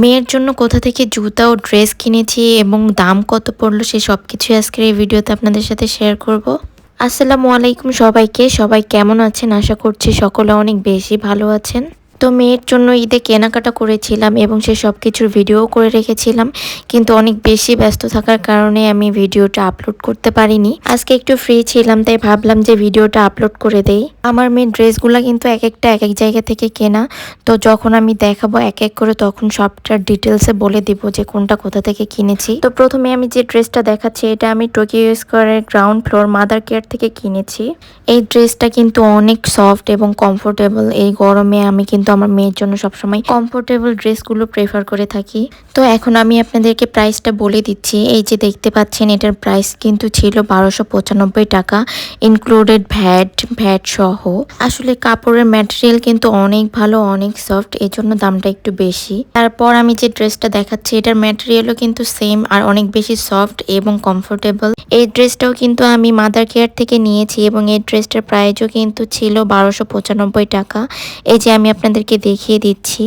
মেয়ের জন্য কোথা থেকে জুতা ও ড্রেস কিনেছি এবং দাম কত পড়ল সে সব কিছুই আজকের এই ভিডিওতে আপনাদের সাথে শেয়ার করব। আসসালামু আলাইকুম সবাইকে। সবাই কেমন আছেন? আশা করছি সকলে অনেক বেশি ভালো আছেন। তো মেয়ের জন্য ঈদে কেনাকাটা করেছিলাম এবং সে সব কিছুর ভিডিও করে রেখেছিলাম। কিন্তু অনেক বেশি ব্যস্ত থাকার কারণে আমি ভিডিওটা আপলোড করতে পারিনি। আজকে একটু ফ্রি ছিলাম, তাই ভাবলাম যে ভিডিওটা আপলোড করে দেই। আমার মেয়ের ড্রেসগুলো কিন্তু এক একটা এক এক জায়গা থেকে কেনা। তো যখন আমি দেখাবো এক এক করে, তখন সবটার ডিটেলসে বলে দিব যে কোনটা কোথা থেকে কিনেছি। তো প্রথমে আমি যে ড্রেসটা দেখাচ্ছি, এটা আমি টোকিও স্কোয়ারের গ্রাউন্ড ফ্লোর মাদার কেয়ার থেকে কিনেছি। এই ড্রেসটা কিন্তু অনেক সফট এবং কমফোর্টেবল এই গরমে আমি কিন্তু আমার মেয়ের জন্য সবসময় কমফোর্টেবল ড্রেসগুলো প্রেফার করে থাকি। তো এখন আমি আপনাদেরকে প্রাইসটা বলে দিচ্ছি। এই যে দেখতে পাচ্ছেন, এটার প্রাইস কিন্তু ছিল বারোশো টাকা ইনক্লুডেড ভ্যাট ভ্যাট সহ। আসলে কাপড়ের ম্যাটেরিয়াল কিন্তু অনেক ভালো, অনেক সফট এই জন্য দামটা একটু বেশি। তারপর আমি যে ড্রেসটা দেখাচ্ছি, এটার ম্যাটেরিয়ালও কিন্তু সেম আর অনেক বেশি সফট এবং কমফোর্টেবল এই ড্রেসটাও কিন্তু আমি মাদার কেয়ার থেকে নিয়েছি এবং এই ড্রেসটার প্রাইসও কিন্তু ছিল বারোশো টাকা। এই যে আমি আপনাদেরকে দেখিয়ে দিচ্ছি।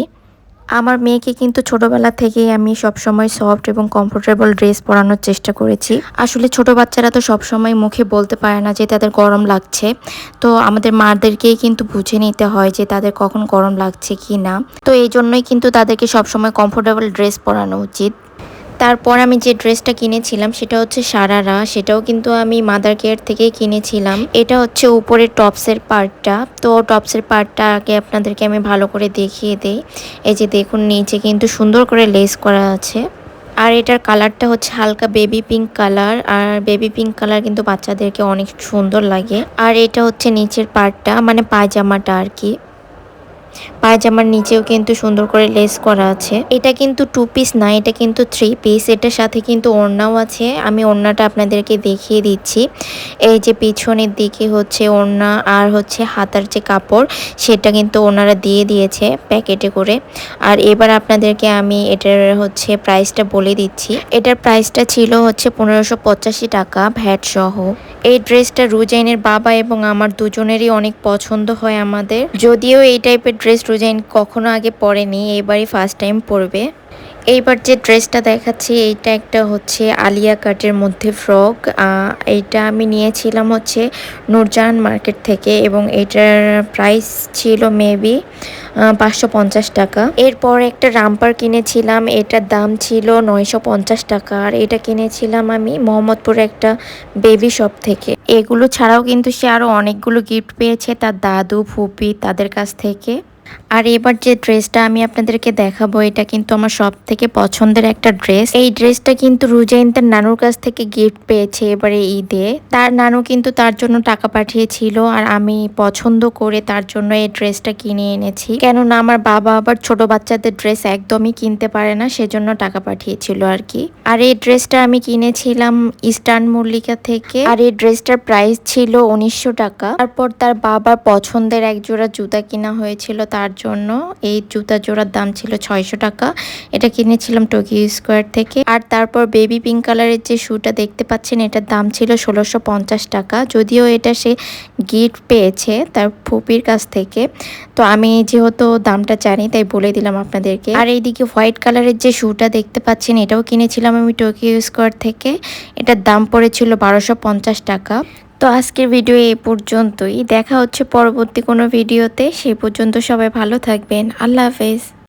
আমার মেয়েকে কিন্তু ছোটবেলা থেকেই আমি সবসময় সফট এবং কমফোর্টেবল ড্রেস পরানোর চেষ্টা করেছি। আসলে ছোট বাচ্চারা তো সব সময় মুখে বলতে পারে না যে তাদের গরম লাগছে। তো আমাদের মাদেরকেই কিন্তু বুঝে নিতে হয় যে তাদের কখন গরম লাগছে কি না তো এই জন্যই কিন্তু তাদেরকে সবসময় কমফোর্টেবল ড্রেস পরানো উচিত। তারপর আমি যে ড্রেসটা কিনেছিলাম, সেটা হচ্ছে সারারা। সেটাও কিন্তু আমি মাদার কেয়ার থেকেই কিনেছিলাম। এটা হচ্ছে উপরের টপসের পার্টটা তো টপসের পার্টটা আগে আপনাদেরকে আমি ভালো করে দেখিয়ে দেই। এই যে দেখুন, নিচে কিন্তু সুন্দর করে লেস করা আছে। আর এটার কালারটা হচ্ছে হালকা বেবি পিঙ্ক কালার আর বেবি পিঙ্ক কালার কিন্তু বাচ্চাদেরকে অনেক সুন্দর লাগে। আর এটা হচ্ছে নিচের পার্টটা মানে পায়জামাটা আর কি। পায়জামার নিচেও কিন্তু সুন্দর করে লেস করা আছে। এটা কিন্তু টু পিস না, এটা কিন্তু থ্রি পিস এটার সাথে কিন্তু ওড়নাও আছে। আমি ওড়নাটা আপনাদেরকে দেখিয়ে দিচ্ছি। এই যে পিছনের দিকে হচ্ছে ওড়না আর হচ্ছে হাতার যে কাপড়, সেটা কিন্তু ওনারা দিয়ে দিয়েছে প্যাকেটে করে। আর এবার আপনাদেরকে আমি এটার হচ্ছে প্রাইসটা বলে দিচ্ছি। এটার প্রাইসটা ছিল হচ্ছে পনেরোশো টাকা ভ্যাট সহ। এই ড্রেসটা রুজাইনের বাবা এবং আমার দুজনেরই অনেক পছন্দ হয় আমাদের। যদিও এই টাইপের ড্রেস রুজাইন কখনো আগে পরেনি এবারই ফার্স্ট টাইম পরবে এইবার যে ড্রেসটা দেখাচ্ছি, এইটা একটা হচ্ছে আলিয়া কাটের মধ্যে ফ্রক এইটা আমি নিয়েছিলাম হচ্ছে নূরজাহান মার্কেট থেকে এবং এটার প্রাইস ছিল মেবি পাঁচশো পঞ্চাশ টাকা। এরপর একটা রামপার কিনেছিলাম, এটার দাম ছিল নয়শো পঞ্চাশ টাকা। আর এটা কিনেছিলাম আমি মোহাম্মদপুর একটা বেবি শপ থেকে। এগুলো ছাড়াও কিন্তু সে আরও অনেকগুলো গিফট পেয়েছে, তার দাদু, ফুপি তাদের কাছ থেকে। আর এবার যে ড্রেসটা আমি আপনাদেরকে দেখাবো, এটা কিন্তু আমার সব থেকে পছন্দের একটা ড্রেস। এই ড্রেসটা কিন্তু রুজাইন তার নানুর কাছ থেকে গিফট পেয়েছে এবারে ঈদে। তার নানু কিন্তু তার জন্য টাকা পাঠিয়েছিল আর আমি পছন্দ করে তার জন্য এই ড্রেসটা কিনে এনেছি। কেননা আমার বাবা আবার ছোট বাচ্চাদের ড্রেস একদমই কিনতে পারে না, সেজন্য টাকা পাঠিয়েছিল আর কি। আর এই ড্রেসটা আমি কিনেছিলাম ইস্টার্ন মল্লিকা থেকে। আর এই ড্রেসটার প্রাইস ছিল উনিশশো টাকা। তারপর তার বাবার পছন্দের এক জোড়া জুতা কিনা হয়েছিল, তার জন্য এই জুতা জোড়ার দাম ছিল ছয়শো টাকা। এটা কিনেছিলাম টোকিও স্কোয়ার থেকে। আর তারপর বেবি পিঙ্ক কালারের যে শুটা দেখতে পাচ্ছেন, এটার দাম ছিল ষোলোশো টাকা। যদিও এটা সে গিফট পেয়েছে তার ফুপির কাছ থেকে। তো আমি যেহেতু দামটা জানি, তাই বলে দিলাম আপনাদেরকে। আর এইদিকে হোয়াইট কালারের যে শুটা দেখতে পাচ্ছেন, এটাও কিনেছিলাম আমি টোকিও স্কোয়ার থেকে। এটার দাম পড়েছিল বারোশো টাকা। তো আজকের ভিডিও এই পর্যন্তই। দেখা হচ্ছে পরবর্তী কোনো ভিডিওতে সেই পর্যন্ত সবাই ভালো থাকবেন। আল্লাহ হাফেজ।